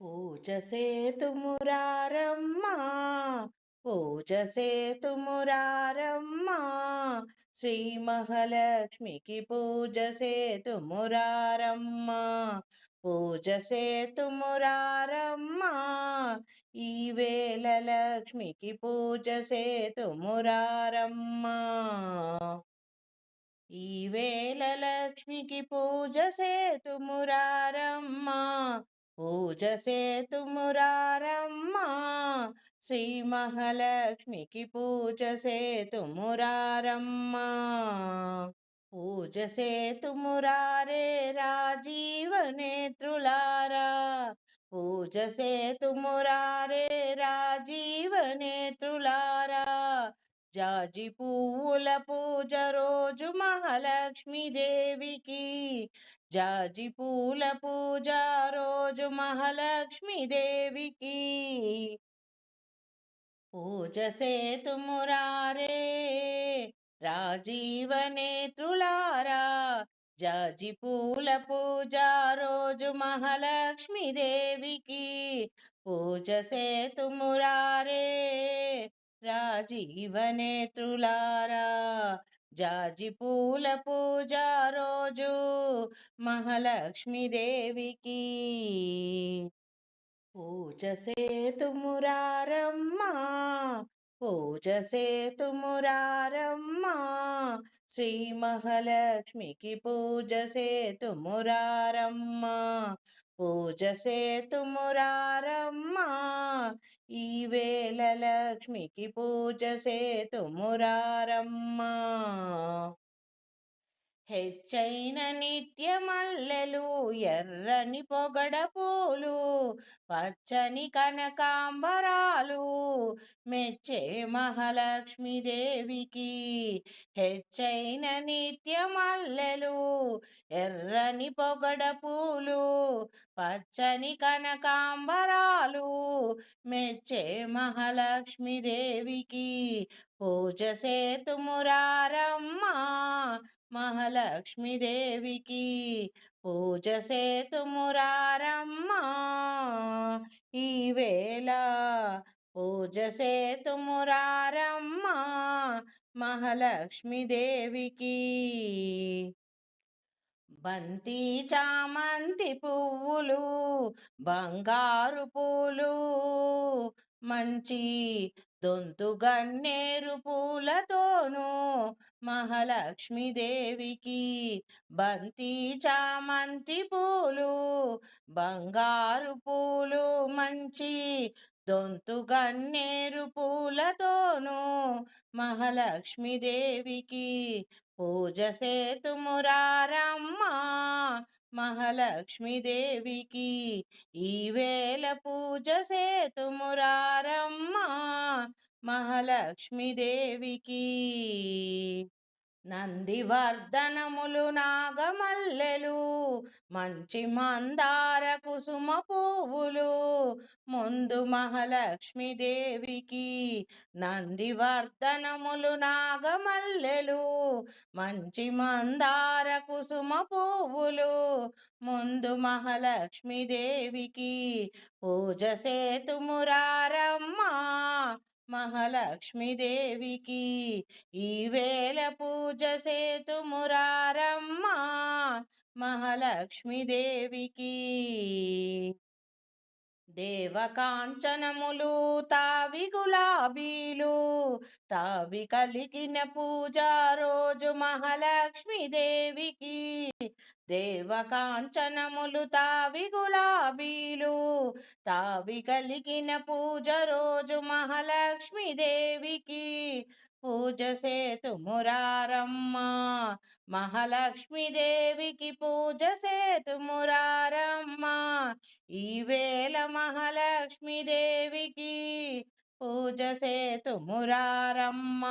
పూజసేతుమురారమ్మా పూజసేతుమురారమ్మా శ్రీ మహాలక్ష్మికి పూజసేతుమురారమ్మా పూజసేతుమురారమ్మా ఈ వేళ లక్ష్మికి పూజసేతుమురారమ్మా ఈ వేళ లక్ష్మికి పూజసేతుమురారమ్మా సేతుమురారమ్మా పూజ సేతుమురారమ్మా శ్రీ మహాలక్ష్మికి పూజ సేతుమురారమ్మా పూజ సేతుమురారే రాజీవ నేత్రులారా పూజ సేతుమురారే రాజీవ నేత్రులారా జాజి పువ్వుల పూజ రోజు మహాలక్ష్మి దేవికి జాజి పూల పూజ రోజు మహాలక్ష్మి దేవికి పూజ సేతుమురారే రాజీవ నేత్రులారా జాజి పూల పూజ రోజు మహాలక్ష్మి దేవికి పూజ సేతుమురారే రాజీవనేత్రులారా జాజి పూల పూజ రోజు మహాలక్ష్మీదేవికి. పూజ సేతుమురారమ్మ పూజ సేతుమురారమ్మ శ్రీ మహాలక్ష్మికి పూజ సేతుమురారమ్మ పూజ సేతుమురారమ్మ ఈ వేళ లక్ష్మికి పూజ సేతుమురారమ్మ హెచ్చైన నిత్య మల్లెలు ఎర్రని పొగడ పూలు పచ్చని కనకాంబరాలు మెచ్చే మహాలక్ష్మీదేవికి హెచ్చైన నిత్య మల్లెలు ఎర్రని పొగడ పూలు పచ్చని కనకాంబరాలు మెచ్చే మహాలక్ష్మీదేవికి పూజ సేతుమురారమ్మా మహాలక్ష్మీదేవికి పూజ సేతుమురారమ్మ. ఈ పూజ సేతుమురారమ్మ మహాలక్ష్మీదేవికి. బంతి చామంతి పువ్వులు బంగారు పూలు మంచి దొంతు గన్నేరు పూలతోనూ మహాలక్ష్మీదేవికి బంతి చామంతి పూలు బంగారు పూలు మంచి దొంతు గన్నేరు పూలతోనూ మహాలక్ష్మీదేవికి పూజ సేతుమురారమ్మా మహాలక్ష్మీదేవికి ఈ వేళ పూజ సేతుమురారమ్మా మహాలక్ష్మీదేవికి నందివర్ధనములు నాగమల్లెలు మంచి మందార కుసుమ పువ్వులు ముందు మహాలక్ష్మీదేవికి నందివర్ధనములు నాగమల్లెలు మంచి మందార కుసుమ పువ్వులు ముందు మహాలక్ష్మీదేవికి పూజ సేతుమురారమ్మా మహాలక్ష్మీదేవికి ఈ వేళ పూజ సేతుమురారమ్మా మహాలక్ష్మీదేవికి దేవకాంచనములు తావి గులాబీలు తావి కలిగిన పూజ రోజు మహాలక్ష్మీదేవికి. దేవకాంచనములు తావి గులాబీలు తావి కలిగిన పూజ రోజు మహాలక్ష్మీదేవికి. పూజ సేతు మురారమ్మ మహాలక్ష్మీదేవికి పూజ సేతుమురారమ్మా. ఈ ఈవేళ మహాలక్ష్మీదేవికి పూజ సేతు మురారమ్మ